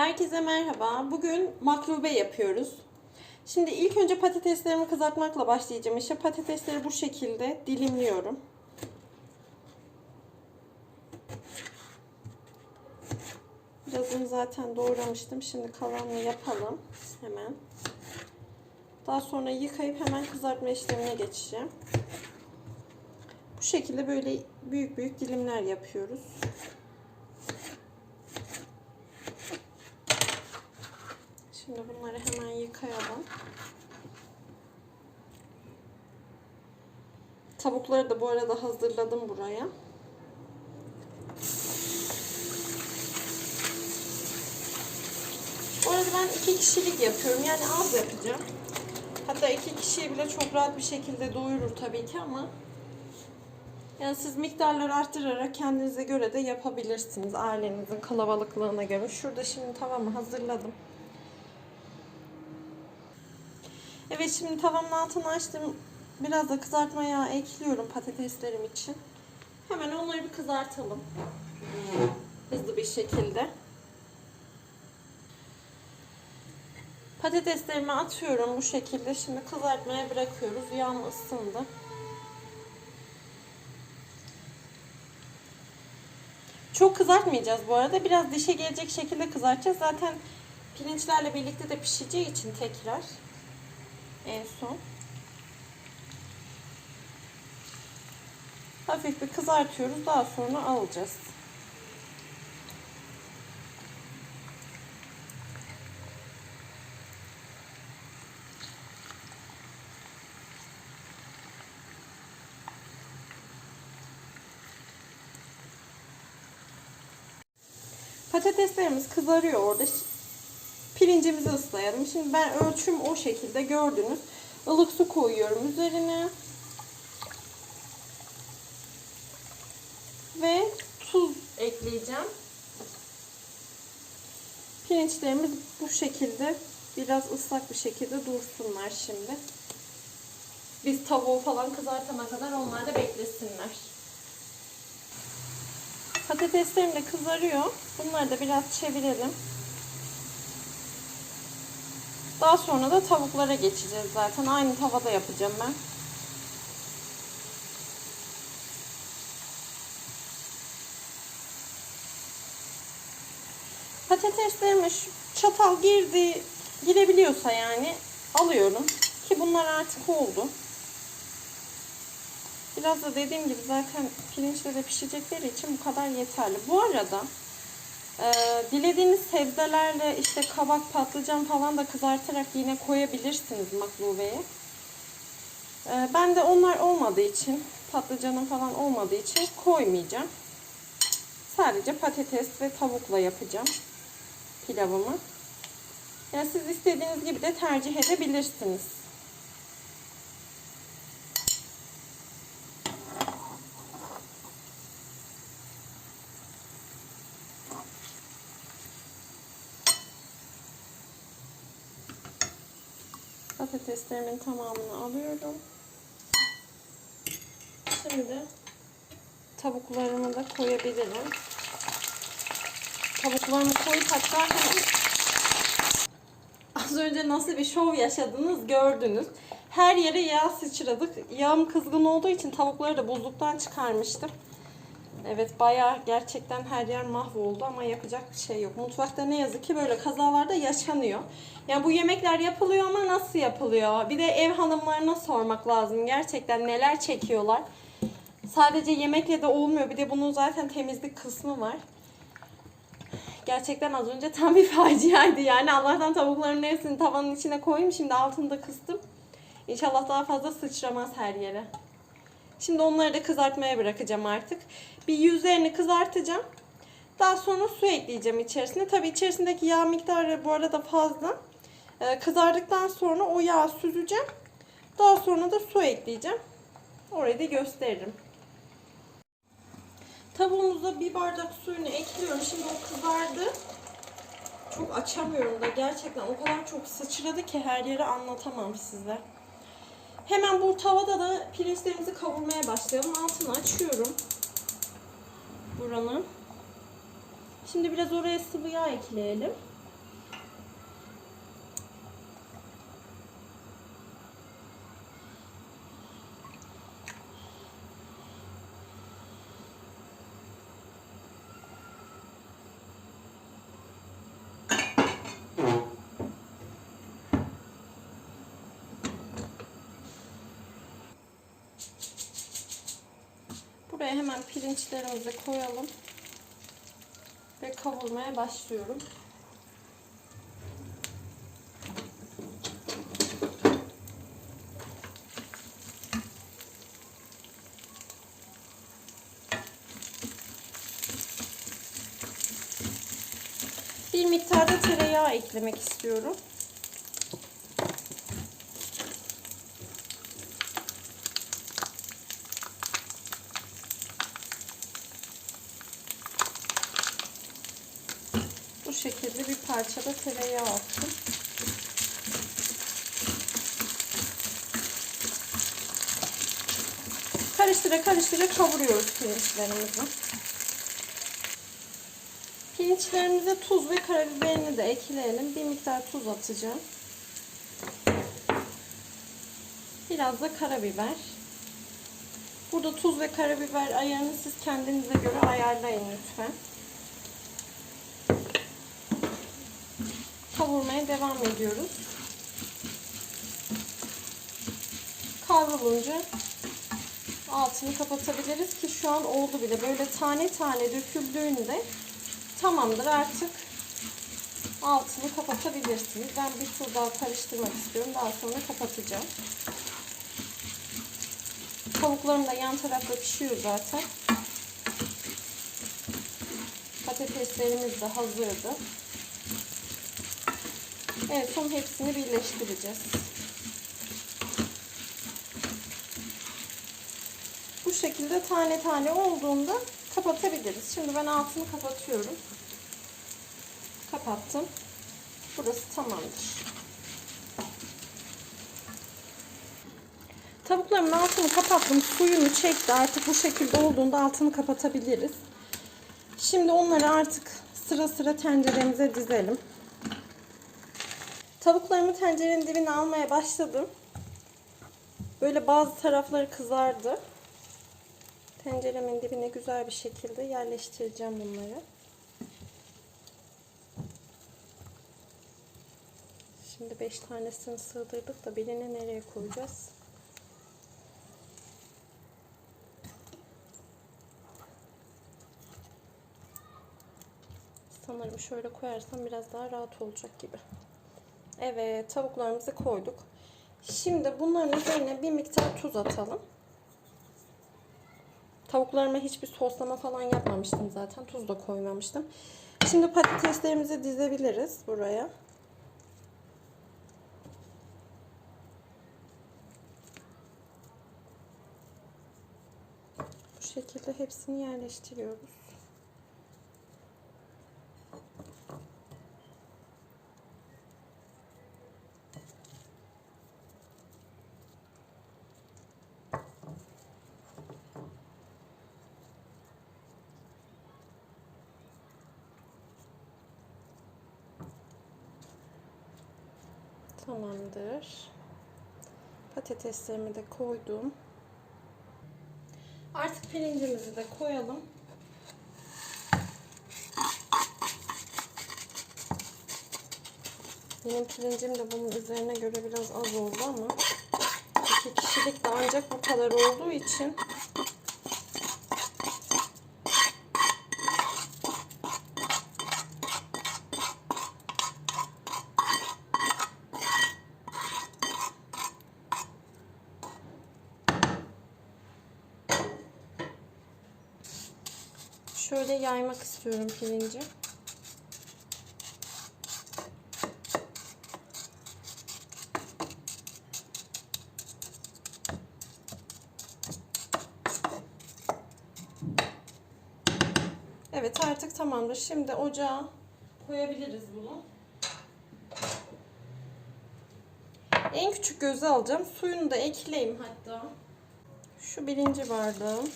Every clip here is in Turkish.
Herkese merhaba. Bugün maklube yapıyoruz. Şimdi ilk önce patateslerimi kızartmakla başlayacağım. İşte patatesleri bu şekilde dilimliyorum. Birazını zaten doğramıştım. Şimdi kalanını yapalım. Hemen. Daha sonra yıkayıp hemen kızartma işlemine geçeceğim. Bu şekilde böyle büyük büyük dilimler yapıyoruz. Şimdi bunları yıkayalım. Tavukları da bu arada hazırladım buraya. Bu arada ben iki kişilik yapıyorum. Yani az yapacağım. Hatta iki kişiyi bile çok rahat bir şekilde doyurur tabii ki ama yani siz miktarları arttırarak kendinize göre de yapabilirsiniz. Ailenizin kalabalıklığına göre. Şurada şimdi tavamı hazırladım. Evet şimdi tavamın altını açtım. Biraz da kızartma yağı ekliyorum patateslerim için. Hemen onları bir kızartalım. Hızlı bir şekilde. Patateslerimi atıyorum bu şekilde. Şimdi kızartmaya bırakıyoruz. Yağım ısındı. Çok kızartmayacağız bu arada. Biraz dişe gelecek şekilde kızartacağız. Zaten pirinçlerle birlikte de pişeceği için tekrar en son. Hafif bir kızartıyoruz. Daha sonra alacağız. Patateslerimiz kızarıyor orada. Pirincimizi ıslayalım. Şimdi ben ölçüm o şekilde gördünüz. Ilık su koyuyorum üzerine. Ve tuz ekleyeceğim. Pirinçlerimiz bu şekilde biraz ıslak bir şekilde dursunlar şimdi. Biz tavuğu falan kızartana kadar onlar da beklesinler. Patateslerim de kızarıyor. Bunları da biraz çevirelim. Daha sonra da tavuklara geçeceğiz zaten. Aynı tavada yapacağım ben. Patateslerime çatal girdi, girebiliyorsa yani alıyorum. Ki bunlar artık oldu. Biraz da dediğim gibi zaten pirinçle de pişecekleri için bu kadar yeterli. Bu arada e, dilediğiniz sebzelerle işte kabak, patlıcan falan da kızartarak yine koyabilirsiniz maklubeye. E, ben de onlar olmadığı için, patlıcanın falan olmadığı için koymayacağım. Sadece patates ve tavukla yapacağım pilavımı. Yani siz istediğiniz gibi de tercih edebilirsiniz. Patateslerimin tamamını alıyorum. Şimdi tavuklarımı da koyabilirim. Tavuklarımı koyup hatta az önce nasıl bir şov yaşadınız gördünüz. Her yere yağ sıçradık. Yağım kızgın olduğu için tavukları da buzluktan çıkarmıştım. Evet bayağı gerçekten her yer mahvoldu ama yapacak bir şey yok. Mutfakta ne yazık ki böyle kazalarda yaşanıyor. Yani bu yemekler yapılıyor ama nasıl yapılıyor? Bir de ev hanımlarına sormak lazım. Gerçekten neler çekiyorlar. Sadece yemekle de olmuyor. Bir de bunun zaten temizlik kısmı var. Gerçekten az önce tam bir faciaydı. Yani Allah'tan tavukların hepsini tavanın içine koyayım. Şimdi altını da kıstım. İnşallah daha fazla sıçramaz her yere. Şimdi onları da kızartmaya bırakacağım artık. Bir yüzlerini kızartacağım. Daha sonra su ekleyeceğim içerisine. Tabi içerisindeki yağ miktarı bu arada fazla. Ee, kızardıktan sonra o yağı süzeceğim. Daha sonra da su ekleyeceğim. Orayı da gösteririm. Tavuğumuza bir bardak suyunu ekliyorum. Şimdi o kızardı. Çok açamıyorum da gerçekten o kadar çok sıçradı ki her yere anlatamam size. Hemen bu tavada da pirinçlerimizi kavurmaya başlayalım. Altını açıyorum. Buranın. Şimdi biraz oraya sıvı yağ ekleyelim. Buraya hemen pirinçlerimizi koyalım. Ve kavurmaya başlıyorum. Bir miktarda tereyağı eklemek istiyorum. Şekilde bir parçada tereyağı attım. Karıştıra karıştıra kavuruyoruz pirinçlerimizi. Pirinçlerimize tuz ve karabiberini de ekleyelim. Bir miktar tuz atacağım. Biraz da karabiber. Burada tuz ve karabiber ayarını siz kendinize göre ayarlayın lütfen. Kavurmaya devam ediyoruz. Kavrulunca altını kapatabiliriz ki şu an oldu bile. Böyle tane tane döküldüğünde tamamdır artık altını kapatabilirsiniz. Ben bir tur daha karıştırmak istiyorum. Daha sonra kapatacağım. Tavuklarım da yan tarafta pişiyor zaten. Patateslerimiz de hazırdı. Evet son hepsini birleştireceğiz. Bu şekilde tane tane olduğunda kapatabiliriz. Şimdi ben altını kapatıyorum. Kapattım. Burası tamamdır. Tavuklarımın altını kapattım. Suyunu çekti. Artık bu şekilde olduğunda altını kapatabiliriz. Şimdi onları artık sıra sıra tenceremize dizelim. Tavuklarımı tencerenin dibine almaya başladım. Böyle bazı tarafları kızardı. Tenceremin dibine güzel bir şekilde yerleştireceğim bunları. Şimdi 5 tanesini sığdırdık da birini nereye koyacağız? Sanırım şöyle koyarsam biraz daha rahat olacak gibi. Evet tavuklarımızı koyduk. Şimdi bunların üzerine bir miktar tuz atalım. Tavuklarıma hiçbir soslama falan yapmamıştım zaten. Tuz da koymamıştım. Şimdi patateslerimizi dizebiliriz buraya. Bu şekilde hepsini yerleştiriyoruz. Tamamdır. Patateslerimi de koydum. Artık pirincimizi de koyalım. Benim pirincim de bunun üzerine göre biraz az oldu ama iki kişilik de ancak bu kadar olduğu için Şöyle yaymak istiyorum pirinci. Evet artık tamamdır. Şimdi ocağa koyabiliriz bunu. En küçük gözü alacağım. Suyunu da ekleyeyim hatta. Şu birinci bardağım.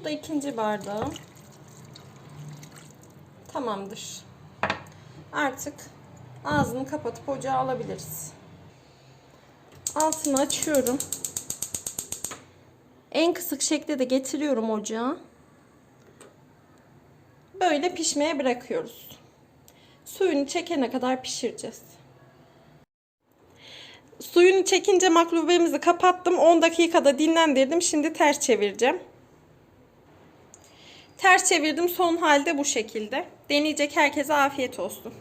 Bu da ikinci bardağım. Tamamdır. Artık ağzını kapatıp ocağa alabiliriz. Altını açıyorum. En kısık şekilde de getiriyorum ocağa. Böyle pişmeye bırakıyoruz. Suyunu çekene kadar pişireceğiz. Suyunu çekince maklubemizi kapattım. 10 dakikada dinlendirdim. Şimdi ters çevireceğim. Ters çevirdim. Son halde bu şekilde. Deneyecek herkese afiyet olsun.